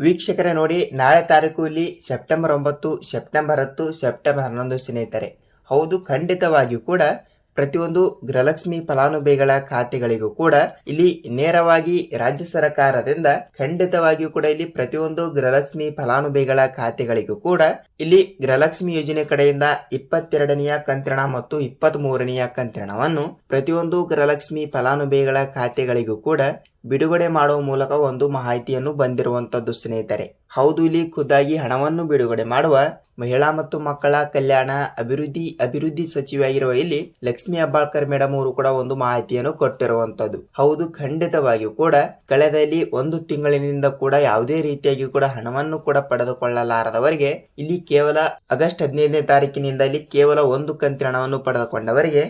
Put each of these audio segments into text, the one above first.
ವೀಕ್ಷಕರೇ ನೋಡಿ, ನಾಳೆ ತಾರೀಕು ಇಲ್ಲಿ ಸೆಪ್ಟೆಂಬರ್ ಒಂಬತ್ತು, ಸೆಪ್ಟೆಂಬರ್ ಹತ್ತು, ಸೆಪ್ಟೆಂಬರ್ ಹನ್ನೊಂದು ಸ್ನೇಹಿತರೆ. ಹೌದು, ಖಂಡಿತವಾಗಿಯೂ ಕೂಡ ಪ್ರತಿಯೊಂದು ಗೃಹಲಕ್ಷ್ಮಿ ಫಲಾನುಭವಿಗಳ ಖಾತೆಗಳಿಗೂ ಕೂಡ ಇಲ್ಲಿ ನೇರವಾಗಿ ರಾಜ್ಯ ಸರ್ಕಾರದಿಂದ ಖಂಡಿತವಾಗಿಯೂ ಕೂಡ ಇಲ್ಲಿ ಪ್ರತಿಯೊಂದು ಗೃಹಲಕ್ಷ್ಮಿ ಫಲಾನುಭವಿಗಳ ಖಾತೆಗಳಿಗೂ ಕೂಡ ಇಲ್ಲಿ ಗೃಹಲಕ್ಷ್ಮಿ ಯೋಜನೆ ಕಡೆಯಿಂದ ಇಪ್ಪತ್ತೆರಡನೆಯ ಕಂತ್ರಣ ಮತ್ತು ಇಪ್ಪತ್ತ್ ಮೂರನೆಯ ಕಂತ್ರಣವನ್ನು ಪ್ರತಿಯೊಂದು ಗೃಹಲಕ್ಷ್ಮಿ ಫಲಾನುಭವಿಗಳ ಖಾತೆಗಳಿಗೂ ಕೂಡ ಬಿಡುಗಡೆ ಮಾಡುವ ಮೂಲಕ ಒಂದು ಮಾಹಿತಿಯನ್ನು ಬಂದಿರುವಂತದ್ದು ಸ್ನೇಹಿತರೆ. ಹೌದು, ಇಲ್ಲಿ ಖುದ್ದಾಗಿ ಹಣವನ್ನು ಬಿಡುಗಡೆ ಮಾಡುವ ಮಹಿಳಾ ಮತ್ತು ಮಕ್ಕಳ ಕಲ್ಯಾಣ ಅಭಿವೃದ್ಧಿ ಅಭಿವೃದ್ಧಿ ಸಚಿವೆಯಾಗಿರುವ ಇಲ್ಲಿ ಲಕ್ಷ್ಮಿ ಅಬ್ಬಾಳ್ಕರ್ ಮೇಡಮ್ ಅವರು ಕೂಡ ಒಂದು ಮಾಹಿತಿಯನ್ನು ಕೊಟ್ಟಿರುವಂತದ್ದು. ಹೌದು, ಖಂಡಿತವಾಗಿಯೂ ಕೂಡ ಕಳೆದ ಇಲ್ಲಿ ಒಂದು ತಿಂಗಳಿನಿಂದ ಕೂಡ ಯಾವುದೇ ರೀತಿಯಾಗಿ ಕೂಡ ಹಣವನ್ನು ಕೂಡ ಪಡೆದುಕೊಳ್ಳಲಾರದವರಿಗೆ ಇಲ್ಲಿ ಕೇವಲ ಆಗಸ್ಟ್ ಹದಿನೈದನೇ ತಾರೀಕಿನಿಂದ ಇಲ್ಲಿ ಕೇವಲ ಒಂದು ಕಂತಿನ ಹಣವನ್ನು ಪಡೆದುಕೊಂಡವರಿಗೆ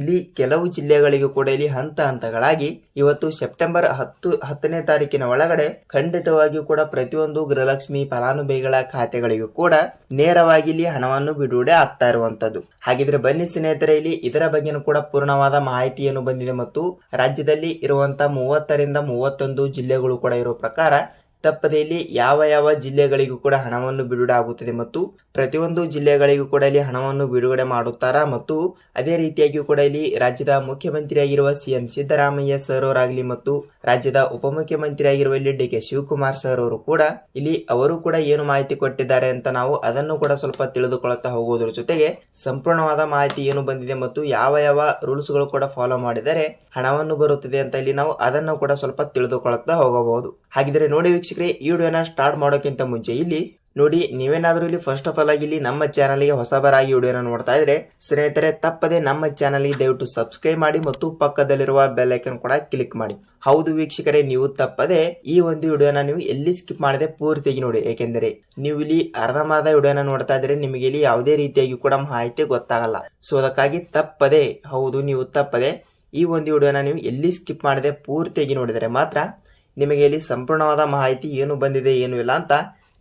ಇಲ್ಲಿ ಕೆಲವು ಜಿಲ್ಲೆಗಳಿಗೂ ಕೂಡ ಇಲ್ಲಿ ಹಂತ ಹಂತಗಳಾಗಿ ಇವತ್ತು ಸೆಪ್ಟೆಂಬರ್ ಹತ್ತು, ಹತ್ತನೇ ತಾರೀಕಿನ ಒಳಗಡೆ ಖಂಡಿತವಾಗಿಯೂ ಕೂಡ ಪ್ರತಿಯೊಂದು ಗೃಹಲಕ್ಷ್ಮಿ ಫಲಾನುಭವಿಗಳ ಖಾತೆಗಳಿಗೂ ಕೂಡ ನೇರವಾಗಿ ಇಲ್ಲಿ ಹಣವನ್ನು ಬಿಡುಗಡೆ ಆಗ್ತಾ ಇರುವಂತದ್ದು. ಹಾಗಿದ್ರೆ ಬನ್ನಿ ಸ್ನೇಹಿತರೆ, ಇಲ್ಲಿ ಇದರ ಬಗ್ಗೆನೂ ಕೂಡ ಪೂರ್ಣವಾದ ಮಾಹಿತಿಯನ್ನು ಬಂದಿದೆ ಮತ್ತು ರಾಜ್ಯದಲ್ಲಿ ಇರುವಂತಹ ಮೂವತ್ತರಿಂದ ಮೂವತ್ತೊಂದು ಜಿಲ್ಲೆಗಳು ಕೂಡ ಇರೋ ಪ್ರಕಾರ ತಪ್ಪದೆ ಇಲ್ಲಿ ಯಾವ ಯಾವ ಜಿಲ್ಲೆಗಳಿಗೂ ಕೂಡ ಹಣವನ್ನು ಬಿಡುಗಡೆ ಆಗುತ್ತದೆ ಮತ್ತು ಪ್ರತಿಯೊಂದು ಜಿಲ್ಲೆಗಳಿಗೂ ಕೂಡ ಇಲ್ಲಿ ಹಣವನ್ನು ಬಿಡುಗಡೆ ಮಾಡುತ್ತಾರಾ ಮತ್ತು ಅದೇ ರೀತಿಯಾಗಿ ಕೂಡ ಇಲ್ಲಿ ರಾಜ್ಯದ ಮುಖ್ಯಮಂತ್ರಿಯಾಗಿರುವ ಸಿಎಂ ಸಿದ್ದರಾಮಯ್ಯ ಸರ್ ಅವರಾಗಲಿ ಮತ್ತು ರಾಜ್ಯದ ಉಪಮುಖ್ಯಮಂತ್ರಿಯಾಗಿರುವ ಇಲ್ಲಿ ಡಿ ಕೆ ಶಿವಕುಮಾರ್ ಸರ್ ಅವರು ಕೂಡ ಇಲ್ಲಿ ಅವರು ಕೂಡ ಏನು ಮಾಹಿತಿ ಕೊಟ್ಟಿದ್ದಾರೆ ಅಂತ ನಾವು ಅದನ್ನು ಕೂಡ ಸ್ವಲ್ಪ ತಿಳಿದುಕೊಳ್ಳುತ್ತಾ ಹೋಗುವುದರ ಜೊತೆಗೆ ಸಂಪೂರ್ಣವಾದ ಮಾಹಿತಿ ಏನು ಬಂದಿದೆ ಮತ್ತು ಯಾವ ಯಾವ ರೂಲ್ಸ್ಗಳು ಕೂಡ ಫಾಲೋ ಮಾಡಿದರೆ ಹಣವನ್ನು ಬರುತ್ತದೆ ಅಂತ ಇಲ್ಲಿ ನಾವು ಅದನ್ನು ಕೂಡ ಸ್ವಲ್ಪ ತಿಳಿದುಕೊಳ್ಳುತ್ತಾ ಹೋಗಬಹುದು. ಹಾಗಿದ್ರೆ ನೋಡಿ ವೀಕ್ಷಕರೇ, ಈ ವಿಡಿಯೋನ ಸ್ಟಾರ್ಟ್ ಮಾಡೋಕ್ಕಿಂತ ಮುಂಚೆ ಇಲ್ಲಿ ನೋಡಿ, ನೀವೇನಾದರೂ ಇಲ್ಲಿ ಫಸ್ಟ್ ಆಫ್ ಆಲ್ ಆಗಿ ಇಲ್ಲಿ ನಮ್ಮ ಚಾನಲ್ಗೆ ಹೊಸಬರಾಗಿ ವಿಡಿಯೋನ ನೋಡ್ತಾ ಇದ್ರೆ, ಸ್ನೇಹಿತರೆ, ತಪ್ಪದೆ ನಮ್ಮ ಚಾನಲ್ಗೆ ದಯವಿಟ್ಟು ಸಬ್ಸ್ಕ್ರೈಬ್ ಮಾಡಿ ಮತ್ತು ಪಕ್ಕದಲ್ಲಿರುವ ಬೆಲ್ ಐಕನ್ ಕೂಡ ಕ್ಲಿಕ್ ಮಾಡಿ. ಹೌದು ವೀಕ್ಷಕರೇ, ನೀವು ತಪ್ಪದೆ ಈ ಒಂದು ವಿಡಿಯೋನ ನೀವು ಎಲ್ಲಿ ಸ್ಕಿಪ್ ಮಾಡದೆ ಪೂರ್ತಿಯಾಗಿ ನೋಡಿ. ಏಕೆಂದರೆ, ನೀವು ಇಲ್ಲಿ ಅರ್ಧಂಬರ್ಧ ವಿಡಿಯೋನ ನೋಡ್ತಾ ಇದ್ರೆ ನಿಮಗೆ ಇಲ್ಲಿ ಯಾವುದೇ ರೀತಿಯಾಗಿ ಕೂಡ ಮಾಹಿತಿ ಗೊತ್ತಾಗಲ್ಲ. ಸೊ ಅದಕ್ಕಾಗಿ ತಪ್ಪದೆ, ಹೌದು, ನೀವು ತಪ್ಪದೆ ಈ ಒಂದು ವಿಡಿಯೋನ ನೀವು ಎಲ್ಲಿ ಸ್ಕಿಪ್ ಮಾಡದೆ ಪೂರ್ತಿಯಾಗಿ ನೋಡಿದರೆ ಮಾತ್ರ ನಿಮಗೆ ಇಲ್ಲಿ ಸಂಪೂರ್ಣವಾದ ಮಾಹಿತಿ ಏನು ಬಂದಿದೆ ಏನು ಇಲ್ಲ ಅಂತ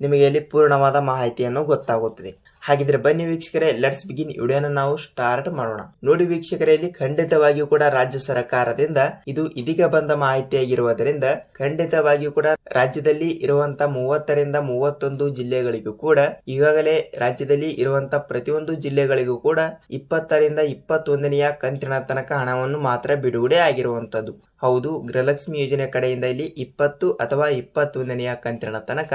ನಿಮಗೆ ಇಲ್ಲಿ ಪೂರ್ಣವಾದ ಮಾಹಿತಿಯನ್ನು ಗೊತ್ತಾಗುತ್ತದೆ. ಹಾಗಿದ್ರೆ ಬನ್ನಿ ವೀಕ್ಷಕರೇ ಲೆಟ್ಸ್ ಬಿಗಿನ್ ವಿಡಿಯೋನ ನಾವು ಸ್ಟಾರ್ಟ್ ಮಾಡೋಣ. ನೋಡಿ ವೀಕ್ಷಕರೇ, ಇಲ್ಲಿ ಖಂಡಿತವಾಗಿಯೂ ಕೂಡ ರಾಜ್ಯ ಸರ್ಕಾರದಿಂದ ಇದು ಇದೀಗ ಬಂದ ಮಾಹಿತಿಯಾಗಿರುವುದರಿಂದ ಖಂಡಿತವಾಗಿಯೂ ಕೂಡ ರಾಜ್ಯದಲ್ಲಿ ಇರುವಂತ ಮೂವತ್ತರಿಂದ ಮೂವತ್ತೊಂದು ಜಿಲ್ಲೆಗಳಿಗೂ ಕೂಡ, ಈಗಾಗಲೇ ರಾಜ್ಯದಲ್ಲಿ ಇರುವಂತ ಪ್ರತಿಯೊಂದು ಜಿಲ್ಲೆಗಳಿಗೂ ಕೂಡ ಇಪ್ಪತ್ತರಿಂದ ಇಪ್ಪತ್ತೊಂದನೆಯ ಕಂತಿನ ತನಕ ಹಣವನ್ನು ಮಾತ್ರ ಬಿಡುಗಡೆ ಆಗಿರುವಂತದ್ದು. ಹೌದು, ಗೃಹಲಕ್ಷ್ಮಿ ಯೋಜನೆ ಕಡೆಯಿಂದ ಇಲ್ಲಿ ಇಪ್ಪತ್ತು ಅಥವಾ ಇಪ್ಪತ್ತೊಂದನೆಯ ಕಂತಿನ ತನಕ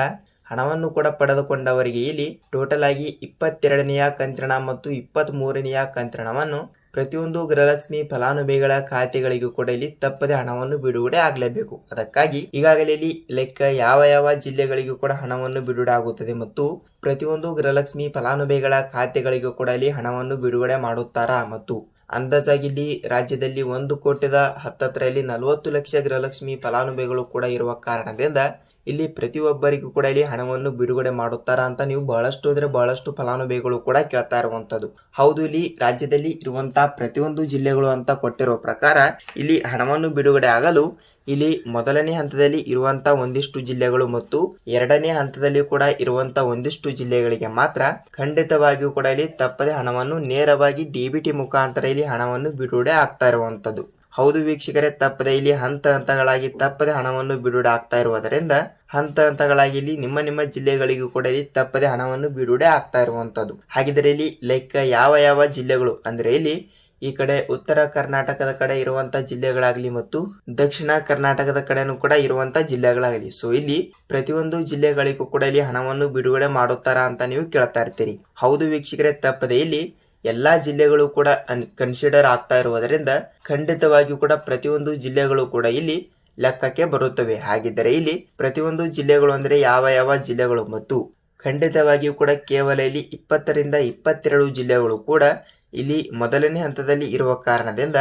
ಹಣವನ್ನು ಕೂಡ ಪಡೆದುಕೊಂಡವರಿಗೆ ಇಲ್ಲಿ ಟೋಟಲ್ ಆಗಿ ಇಪ್ಪತ್ತೆರಡನೆಯ ಕಂತ್ರಣ ಮತ್ತು ಇಪ್ಪತ್ತ್ ಮೂರನೆಯ ಕಂತ್ರಣವನ್ನು ಪ್ರತಿಯೊಂದು ಗೃಹಲಕ್ಷ್ಮಿ ಫಲಾನುಭವಿಗಳ ಖಾತೆಗಳಿಗೂ ಕೂಡ ಇಲ್ಲಿ ತಪ್ಪದೆ ಹಣವನ್ನು ಬಿಡುಗಡೆ ಆಗಲೇಬೇಕು. ಅದಕ್ಕಾಗಿ ಈಗಾಗಲೇ ಇಲ್ಲಿ ಲೆಕ್ಕ ಯಾವ ಯಾವ ಜಿಲ್ಲೆಗಳಿಗೂ ಕೂಡ ಹಣವನ್ನು ಬಿಡುಗಡೆ ಆಗುತ್ತದೆ ಮತ್ತು ಪ್ರತಿಯೊಂದು ಗೃಹಲಕ್ಷ್ಮಿ ಫಲಾನುಭವಿಗಳ ಖಾತೆಗಳಿಗೂ ಕೂಡ ಇಲ್ಲಿ ಹಣವನ್ನು ಬಿಡುಗಡೆ ಮಾಡುತ್ತಾರಾ ಮತ್ತು ಅಂದಾಜಾಗಿ ಇಲ್ಲಿ ರಾಜ್ಯದಲ್ಲಿ ಒಂದು ಕೋಟಿದ ಹತ್ತತ್ರ ಇಲ್ಲಿ ನಲವತ್ತು ಲಕ್ಷ ಗೃಹಲಕ್ಷ್ಮಿ ಫಲಾನುಭವಿಗಳು ಕೂಡ ಇರುವ ಕಾರಣದಿಂದ ಇಲ್ಲಿ ಪ್ರತಿಯೊಬ್ಬರಿಗೂ ಕೂಡ ಇಲ್ಲಿ ಹಣವನ್ನು ಬಿಡುಗಡೆ ಮಾಡುತ್ತಾರಾ ಅಂತ ನೀವು ಬಹಳಷ್ಟು ಅಂದರೆ ಬಹಳಷ್ಟು ಫಲಾನುಭವಿಗಳು ಕೂಡ ಕೇಳ್ತಾ ಇರುವಂತದ್ದು. ಹೌದು, ಇಲ್ಲಿ ರಾಜ್ಯದಲ್ಲಿ ಇರುವಂತಹ ಪ್ರತಿಯೊಂದು ಜಿಲ್ಲೆಗಳು ಅಂತ ಕೊಟ್ಟಿರುವ ಪ್ರಕಾರ ಇಲ್ಲಿ ಹಣವನ್ನು ಬಿಡುಗಡೆ ಆಗಲು ಇಲ್ಲಿ ಮೊದಲನೇ ಹಂತದಲ್ಲಿ ಇರುವಂತ ಒಂದಿಷ್ಟು ಜಿಲ್ಲೆಗಳು ಮತ್ತು ಎರಡನೇ ಹಂತದಲ್ಲಿ ಕೂಡ ಇರುವಂತ ಒಂದಿಷ್ಟು ಜಿಲ್ಲೆಗಳಿಗೆ ಮಾತ್ರ ಖಂಡಿತವಾಗಿಯೂ ಕೂಡ ಇಲ್ಲಿ ತಪ್ಪದೆ ಹಣವನ್ನು ನೇರವಾಗಿ ಡಿಬಿಟಿ ಮುಖಾಂತರ ಇಲ್ಲಿ ಹಣವನ್ನು ಬಿಡುಗಡೆ ಆಗ್ತಾ ಇರುವಂತದ್ದು. ಹೌದು ವೀಕ್ಷಕರೇ, ತಪ್ಪದೆ ಇಲ್ಲಿ ಹಂತ ಹಂತಗಳಾಗಿ ತಪ್ಪದೆ ಹಣವನ್ನು ಬಿಡುಗಡೆ ಆಗ್ತಾ ಇರುವುದರಿಂದ, ಹಂತ ಹಂತಗಳಾಗಿ ಇಲ್ಲಿ ನಿಮ್ಮ ನಿಮ್ಮ ಜಿಲ್ಲೆಗಳಿಗೂ ಕೂಡ ಇಲ್ಲಿ ತಪ್ಪದೆ ಹಣವನ್ನು ಬಿಡುಗಡೆ ಆಗ್ತಾ ಇರುವಂತದ್ದು ಹಾಗಿದ್ರೆ ಇಲ್ಲಿ ಲೈಕ್ ಯಾವ ಯಾವ ಜಿಲ್ಲೆಗಳು? ಅಂದ್ರೆ ಇಲ್ಲಿ ಈ ಕಡೆ ಉತ್ತರ ಕರ್ನಾಟಕದ ಕಡೆ ಇರುವಂತ ಜಿಲ್ಲೆಗಳಾಗಲಿ ಮತ್ತು ದಕ್ಷಿಣ ಕರ್ನಾಟಕದ ಕಡೆನೂ ಕೂಡ ಇರುವಂತ ಜಿಲ್ಲೆಗಳಾಗಲಿ. ಸೊ ಇಲ್ಲಿ ಪ್ರತಿಯೊಂದು ಜಿಲ್ಲೆಗಳಿಗೂ ಕೂಡ ಇಲ್ಲಿ ಹಣವನ್ನು ಬಿಡುಗಡೆ ಮಾಡುತ್ತಾರಾ ಅಂತ ನೀವು ಕೇಳ್ತಾ ಇರ್ತೀರಿ. ಹೌದು ವೀಕ್ಷಕರೇ, ತಪ್ಪದೆ ಇಲ್ಲಿ ಎಲ್ಲಾ ಜಿಲ್ಲೆಗಳು ಕೂಡ ಕನ್ಸಿಡರ್ ಆಗ್ತಾ ಇರುವುದರಿಂದ ಖಂಡಿತವಾಗಿಯೂ ಕೂಡ ಪ್ರತಿಯೊಂದು ಜಿಲ್ಲೆಗಳು ಕೂಡ ಇಲ್ಲಿ ಲೆಕ್ಕಕ್ಕೆ ಬರುತ್ತವೆ. ಹಾಗಿದ್ದರೆ ಇಲ್ಲಿ ಪ್ರತಿಯೊಂದು ಜಿಲ್ಲೆಗಳು ಅಂದರೆ ಯಾವ ಯಾವ ಜಿಲ್ಲೆಗಳು? ಮತ್ತು ಖಂಡಿತವಾಗಿಯೂ ಕೂಡ ಕೇವಲ ಇಲ್ಲಿ ಇಪ್ಪತ್ತರಿಂದ ಇಪ್ಪತ್ತೆರಡು ಜಿಲ್ಲೆಗಳು ಕೂಡ ಇಲ್ಲಿ ಮೊದಲನೇ ಹಂತದಲ್ಲಿ ಇರುವ ಕಾರಣದಿಂದ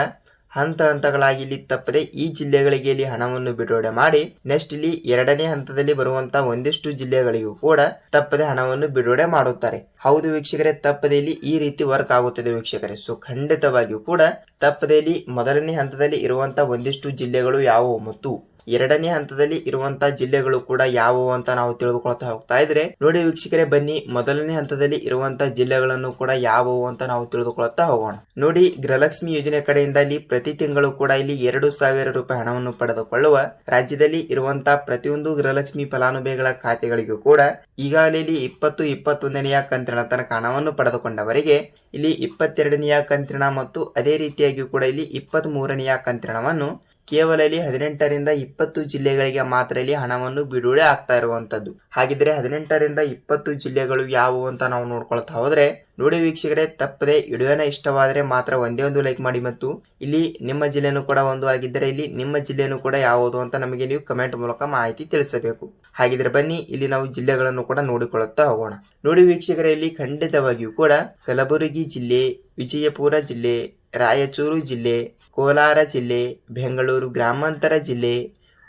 ಹಂತ ಹಂತಗಳಾಗಿ ಇಲ್ಲಿ ತಪ್ಪದೆ ಈ ಜಿಲ್ಲೆಗಳಿಗೆ ಇಲ್ಲಿ ಹಣವನ್ನು ಬಿಡುಗಡೆ ಮಾಡಿ ನೆಕ್ಸ್ಟ್ ಇಲ್ಲಿ ಎರಡನೇ ಹಂತದಲ್ಲಿ ಬರುವಂತಹ ಒಂದಿಷ್ಟು ಜಿಲ್ಲೆಗಳಿಗೂ ಕೂಡ ತಪ್ಪದೆ ಹಣವನ್ನು ಬಿಡುಗಡೆ ಮಾಡುತ್ತಾರೆ. ಹೌದು ವೀಕ್ಷಕರೇ, ತಪ್ಪದೆ ಇಲ್ಲಿ ಈ ರೀತಿ ವರ್ಕ್ ಆಗುತ್ತದೆ ವೀಕ್ಷಕರೇ. ಸೊ ಖಂಡಿತವಾಗಿಯೂ ಕೂಡ ತಪ್ಪದೆ ಇಲ್ಲಿ ಮೊದಲನೇ ಹಂತದಲ್ಲಿ ಇರುವಂತಹ ಒಂದಿಷ್ಟು ಜಿಲ್ಲೆಗಳು ಯಾವುವು? ಮತ್ತು ಎರಡನೇ ಹಂತದಲ್ಲಿ ಇರುವಂತಹ ಜಿಲ್ಲೆಗಳು ಕೂಡ ಯಾವುವು ಅಂತ ನಾವು ತಿಳಿದುಕೊಳ್ತಾ ಹೋಗ್ತಾ ಇದ್ರೆ, ನೋಡಿ ವೀಕ್ಷಕರೇ, ಬನ್ನಿ ಮೊದಲನೇ ಹಂತದಲ್ಲಿ ಇರುವಂತಹ ಜಿಲ್ಲೆಗಳನ್ನು ಕೂಡ ಯಾವುವು ಅಂತ ನಾವು ತಿಳಿದುಕೊಳ್ತಾ ಹೋಗೋಣ. ನೋಡಿ, ಗೃಹಲಕ್ಷ್ಮಿ ಯೋಜನೆ ಕಡೆಯಿಂದ ಇಲ್ಲಿ ಪ್ರತಿ ತಿಂಗಳು ಕೂಡ ಇಲ್ಲಿ ಎರಡು ಸಾವಿರ ರೂಪಾಯಿ ಹಣವನ್ನು ಪಡೆದುಕೊಳ್ಳುವ ರಾಜ್ಯದಲ್ಲಿ ಇರುವಂತಹ ಪ್ರತಿಯೊಂದು ಗೃಹಲಕ್ಷ್ಮಿ ಫಲಾನುಭವಿಗಳ ಖಾತೆಗಳಿಗೂ ಕೂಡ ಈಗಾಗಲೇ ಇಲ್ಲಿ ಇಪ್ಪತ್ತು ಇಪ್ಪತ್ತೊಂದನೆಯ ಕಂತಿನ ತನಕ ಹಣವನ್ನು ಪಡೆದುಕೊಂಡವರಿಗೆ ಇಲ್ಲಿ ಇಪ್ಪತ್ತೆರಡನೆಯ ಕಂತಿನ ಮತ್ತು ಅದೇ ರೀತಿಯಾಗಿ ಕೂಡ ಇಲ್ಲಿ ಇಪ್ಪತ್ತ್ ಮೂರನೆಯ ಕಂತಿನವನ್ನು ಕೇವಲ ಇಲ್ಲಿ ಹದಿನೆಂಟರಿಂದ ಇಪ್ಪತ್ತು ಜಿಲ್ಲೆಗಳಿಗೆ ಮಾತ್ರ ಇಲ್ಲಿ ಹಣವನ್ನು ಬಿಡುಗಡೆ ಆಗ್ತಾ ಇರುವಂತದ್ದು ಹಾಗಿದ್ರೆ ಹದಿನೆಂಟರಿಂದ ಇಪ್ಪತ್ತು ಜಿಲ್ಲೆಗಳು ಯಾವುವು ಅಂತ ನಾವು ನೋಡ್ಕೊಳ್ತಾ ಹೋದ್ರೆ, ನೋಡಿ ವೀಕ್ಷಕರೇ, ತಪ್ಪದೆ ಇಡುವೆನ ಇಷ್ಟವಾದರೆ ಮಾತ್ರ ಒಂದೇ ಒಂದು ಲೈಕ್ ಮಾಡಿ ಮತ್ತು ಇಲ್ಲಿ ನಿಮ್ಮ ಜಿಲ್ಲೆನೂ ಕೂಡ ಒಂದು ಆಗಿದ್ದರೆ ಇಲ್ಲಿ ನಿಮ್ಮ ಜಿಲ್ಲೆನೂ ಕೂಡ ಯಾವುದು ಅಂತ ನಮಗೆ ನೀವು ಕಮೆಂಟ್ ಮೂಲಕ ಮಾಹಿತಿ ತಿಳಿಸಬೇಕು. ಹಾಗಿದ್ರೆ ಬನ್ನಿ, ಇಲ್ಲಿ ನಾವು ಜಿಲ್ಲೆಗಳನ್ನು ಕೂಡ ನೋಡಿಕೊಳ್ಳುತ್ತಾ ಹೋಗೋಣ. ನೋಡಿ ವೀಕ್ಷಕರೇ, ಇಲ್ಲಿ ಖಂಡಿತವಾಗಿಯೂ ಕೂಡ ಕಲಬುರಗಿ ಜಿಲ್ಲೆ, ವಿಜಯಪುರ ಜಿಲ್ಲೆ, ರಾಯಚೂರು ಜಿಲ್ಲೆ ಕೋಲಾರ ಜಿಲ್ಲೆ, ಬೆಂಗಳೂರು ಗ್ರಾಮಾಂತರ ಜಿಲ್ಲೆ,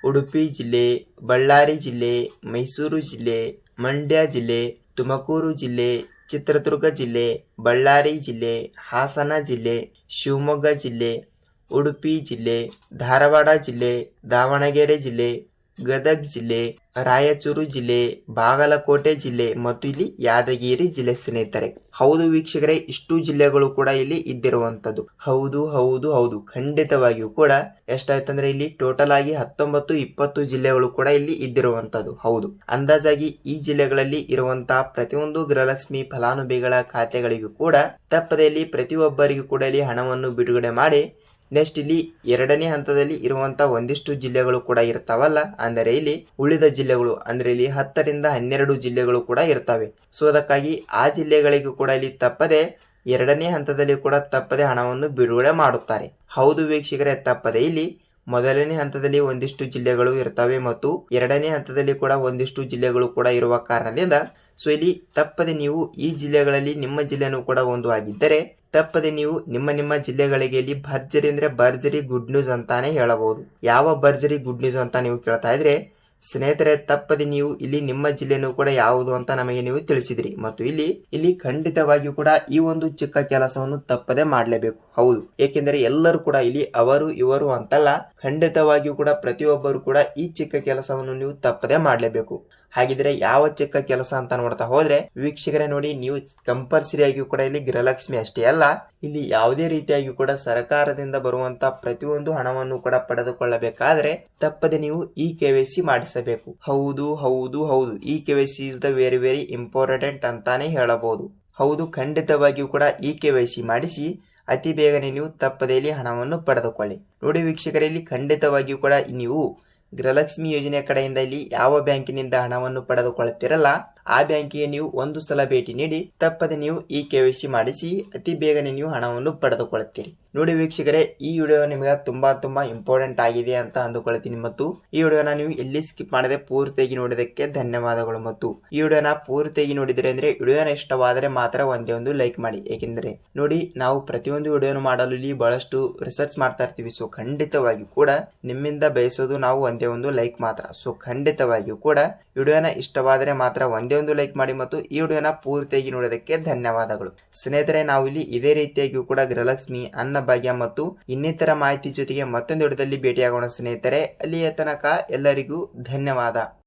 ಉಡುಪಿ ಜಿಲ್ಲೆ, ಬಳ್ಳಾರಿ ಜಿಲ್ಲೆ, ಮೈಸೂರು ಜಿಲ್ಲೆ, ಮಂಡ್ಯ ಜಿಲ್ಲೆ, ತುಮಕೂರು ಜಿಲ್ಲೆ, ಚಿತ್ರದುರ್ಗ ಜಿಲ್ಲೆ, ಬಳ್ಳಾರಿ ಜಿಲ್ಲೆ, ಹಾಸನ ಜಿಲ್ಲೆ, ಶಿವಮೊಗ್ಗ ಜಿಲ್ಲೆ, ಉಡುಪಿ ಜಿಲ್ಲೆ, ಧಾರವಾಡ ಜಿಲ್ಲೆ, ದಾವಣಗೆರೆ ಜಿಲ್ಲೆ ಗದಗ್ ಜಿಲ್ಲೆ, ರಾಯಚೂರು ಜಿಲ್ಲೆ, ಬಾಗಲಕೋಟೆ ಜಿಲ್ಲೆ ಮತ್ತು ಇಲ್ಲಿ ಯಾದಗಿರಿ ಜಿಲ್ಲೆ ಸ್ನೇಹಿತರೆ. ಹೌದು ವೀಕ್ಷಕರೇ, ಇಷ್ಟು ಜಿಲ್ಲೆಗಳು ಕೂಡ ಇಲ್ಲಿ ಇದ್ದಿರುವಂತದ್ದು ಹೌದು ಹೌದು ಹೌದು. ಖಂಡಿತವಾಗಿಯೂ ಕೂಡ ಎಷ್ಟಾಯ್ತಂದ್ರೆ ಇಲ್ಲಿ ಟೋಟಲ್ ಆಗಿ ಹತ್ತೊಂಬತ್ತು, ಇಪ್ಪತ್ತು ಜಿಲ್ಲೆಗಳು ಕೂಡ ಇಲ್ಲಿ ಇದ್ದಿರುವಂತದ್ದು ಹೌದು. ಅಂದಾಜಾಗಿ ಈ ಜಿಲ್ಲೆಗಳಲ್ಲಿ ಇರುವಂತಹ ಪ್ರತಿಯೊಂದು ಗೃಹಲಕ್ಷ್ಮಿ ಫಲಾನುಭವಿಗಳ ಖಾತೆಗಳಿಗೂ ಕೂಡ ತಪ್ಪದೇ ಇಲ್ಲಿ ಪ್ರತಿಯೊಬ್ಬರಿಗೂ ಕೂಡ ಇಲ್ಲಿ ಹಣವನ್ನು ಬಿಡುಗಡೆ ಮಾಡಿ ನೆಕ್ಸ್ಟ್ ಇಲ್ಲಿ ಎರಡನೇ ಹಂತದಲ್ಲಿ ಇರುವಂತ ಒಂದಿಷ್ಟು ಜಿಲ್ಲೆಗಳು ಕೂಡ ಇರ್ತಾವಲ್ಲ, ಅಂದರೆ ಇಲ್ಲಿ ಉಳಿದ ಜಿಲ್ಲೆಗಳು, ಅಂದ್ರೆ ಇಲ್ಲಿ ಹತ್ತರಿಂದ ಹನ್ನೆರಡು ಜಿಲ್ಲೆಗಳು ಕೂಡ ಇರ್ತವೆ. ಸೊ ಅದಕ್ಕಾಗಿ ಆ ಜಿಲ್ಲೆಗಳಿಗೂ ಕೂಡ ಇಲ್ಲಿ ತಪ್ಪದೆ ಎರಡನೇ ಹಂತದಲ್ಲಿ ಕೂಡ ತಪ್ಪದೆ ಹಣವನ್ನು ಬಿಡುಗಡೆ ಮಾಡುತ್ತಾರೆ. ಹೌದು ವೀಕ್ಷಕರೇ, ತಪ್ಪದೆ ಇಲ್ಲಿ ಮೊದಲನೇ ಹಂತದಲ್ಲಿ ಒಂದಿಷ್ಟು ಜಿಲ್ಲೆಗಳು ಇರ್ತವೆ ಮತ್ತು ಎರಡನೇ ಹಂತದಲ್ಲಿ ಕೂಡ ಒಂದಿಷ್ಟು ಜಿಲ್ಲೆಗಳು ಕೂಡ ಇರುವ ಕಾರಣದಿಂದ ಸೊ ಇಲ್ಲಿ ತಪ್ಪದೆ ನೀವು ಈ ಜಿಲ್ಲೆಗಳಲ್ಲಿ ನಿಮ್ಮ ಜಿಲ್ಲೆನೂ ಕೂಡ ಒಂದು ಆಗಿದ್ದರೆ, ತಪ್ಪದೆ ನೀವು ನಿಮ್ಮ ನಿಮ್ಮ ಜಿಲ್ಲೆಗಳಿಗೆ ಇಲ್ಲಿ ಭರ್ಜರಿ ಅಂದ್ರೆ ಭರ್ಜರಿ ಗುಡ್ ನ್ಯೂಸ್ ಅಂತಾನೆ ಹೇಳಬಹುದು. ಯಾವ ಭರ್ಜರಿ ಗುಡ್ ನ್ಯೂಸ್ ಅಂತ ನೀವು ಕೇಳ್ತಾ ಇದ್ರೆ, ಸ್ನೇಹಿತರೆ, ತಪ್ಪದೆ ನೀವು ಇಲ್ಲಿ ನಿಮ್ಮ ಜಿಲ್ಲೆನೂ ಕೂಡ ಯಾವುದು ಅಂತ ನಮಗೆ ನೀವು ತಿಳಿಸಿದ್ರಿ. ಮತ್ತು ಇಲ್ಲಿ ಇಲ್ಲಿ ಖಂಡಿತವಾಗಿಯೂ ಕೂಡ ಈ ಒಂದು ಚಿಕ್ಕ ಕೆಲಸವನ್ನು ತಪ್ಪದೆ ಮಾಡಲೇಬೇಕು. ಹೌದು. ಏಕೆಂದರೆ ಎಲ್ಲರೂ ಕೂಡ ಇಲ್ಲಿ ಅವರು, ಇವರು ಅಂತಲ್ಲ, ಖಂಡಿತವಾಗಿಯೂ ಕೂಡ ಪ್ರತಿಯೊಬ್ಬರು ಕೂಡ ಈ ಚಿಕ್ಕ ಕೆಲಸವನ್ನು ನೀವು ತಪ್ಪದೆ ಮಾಡಲೇಬೇಕು. ಹಾಗಿದ್ರೆ ಯಾವ ಚಿಕ್ಕ ಕೆಲಸ ಅಂತ ನೋಡ್ತಾ ಹೋದ್ರೆ ವೀಕ್ಷಕರೇ ನೋಡಿ, ನೀವು ಆಗಿ ಕೂಡ ಇಲ್ಲಿ ಗೃಹಲಕ್ಷ್ಮಿ ಅಷ್ಟೇ ಅಲ್ಲ, ಇಲ್ಲಿ ಯಾವುದೇ ರೀತಿಯಾಗಿ ಕೂಡ ಸರ್ಕಾರದಿಂದ ಬರುವಂತ ಪ್ರತಿಯೊಂದು ಹಣವನ್ನು ಕೂಡ ಪಡೆದುಕೊಳ್ಳಬೇಕಾದ್ರೆ ತಪ್ಪದೆ ನೀವು ಈ ಕೆ ಸಿ ಮಾಡಿಸಬೇಕು. ಹೌದು ಹೌದು ಹೌದು. ಈ K Y C is the very very important ಅಂತಾನೆ ಹೇಳಬಹುದು. ಹೌದು, ಖಂಡಿತವಾಗಿಯೂ ಕೂಡ ಈ ಕೆ ಸಿ ಮಾಡಿಸಿ, ಅತಿ ಬೇಗನೆ ನೀವು ತಪ್ಪದೆಯಲ್ಲಿ ಹಣವನ್ನು ಪಡೆದುಕೊಳ್ಳಿ. ನೋಡಿ ವೀಕ್ಷಕರಲ್ಲಿ ಖಂಡಿತವಾಗಿಯೂ ಕೂಡ ನೀವು ಗೃಹಲಕ್ಷ್ಮಿ ಯೋಜನೆ ಕಡೆಯಿಂದ ಇಲ್ಲಿ ಯಾವ ಬ್ಯಾಂಕಿನಿಂದ ಹಣವನ್ನು ಪಡೆದುಕೊಳ್ಳುತ್ತಿರಲ್ಲ, ಆ ಬ್ಯಾಂಕಿಗೆ ನೀವು ಒಂದು ಸಲ ಭೇಟಿ ನೀಡಿ, ತಪ್ಪದೆ ನೀವು ಈ ಕೆ ಮಾಡಿಸಿ, ಅತಿ ಬೇಗನೆ ನೀವು ಹಣವನ್ನು ಪಡೆದುಕೊಳ್ಳುತ್ತೀರಿ. ನೋಡಿ ವೀಕ್ಷಕರೇ, ಈ ವಿಡಿಯೋ ನಿಮಗೆ ತುಂಬಾ ತುಂಬಾ ಇಂಪಾರ್ಟೆಂಟ್ ಆಗಿದೆ ಅಂತ ಅಂದುಕೊಳ್ತೀನಿ ಮತ್ತು ಈ ವಿಡಿಯೋನ ನೀವು ಎಲ್ಲಿ ಸ್ಕಿಪ್ ಮಾಡದೆ ಪೂರ್ತಿಯಾಗಿ ನೋಡಿದಕ್ಕೆ ಧನ್ಯವಾದಗಳು ಮತ್ತು ಈ ವಿಡಿಯೋನ ಪೂರ್ತಿಯಾಗಿ ನೋಡಿದರೆ ಅಂದ್ರೆ ವಿಡಿಯೋನ ಇಷ್ಟವಾದರೆ ಮಾತ್ರ ಒಂದೇ ಒಂದು ಲೈಕ್ ಮಾಡಿ. ಏಕೆಂದರೆ ನೋಡಿ, ನಾವು ಪ್ರತಿಯೊಂದು ವಿಡಿಯೋನು ಮಾಡಲು ಇಲ್ಲಿ ಬಹಳಷ್ಟು ರಿಸರ್ಚ್ ಮಾಡ್ತಾ ಇರ್ತೀವಿ. ಸೊ ಖಂಡಿತವಾಗಿ ಕೂಡ ನಿಮ್ಮಿಂದ ಬಯಸೋದು ನಾವು ಒಂದೇ ಒಂದು ಲೈಕ್ ಮಾತ್ರ. ಸೊ ಖಂಡಿತವಾಗಿಯೂ ಕೂಡ ವಿಡಿಯೋನ ಇಷ್ಟವಾದರೆ ಮಾತ್ರ ಒಂದೇ ಒಂದು ಲೈಕ್ ಮಾಡಿ ಮತ್ತು ಈ ವಿಡಿಯೋನ ಪೂರ್ತಿಯಾಗಿ ನೋಡೋದಕ್ಕೆ ಧನ್ಯವಾದಗಳು. ಸ್ನೇಹಿತರೆ, ನಾವು ಇಲ್ಲಿ ಇದೇ ರೀತಿಯಾಗಿಯೂ ಕೂಡ ಗೃಹಲಕ್ಷ್ಮಿ, ಅನ್ನ ಭಾಗ್ಯ ಮತ್ತು ಇನ್ನಿತರ ಮಾಹಿತಿ ಜೊತೆಗೆ ಮತ್ತೊಂದು ವಿಡಿಯೋದಲ್ಲಿ ಭೇಟಿಯಾಗೋಣ ಸ್ನೇಹಿತರೆ ಅಲ್ಲಿಯ ತನಕ ಎಲ್ಲರಿಗೂ ಧನ್ಯವಾದ.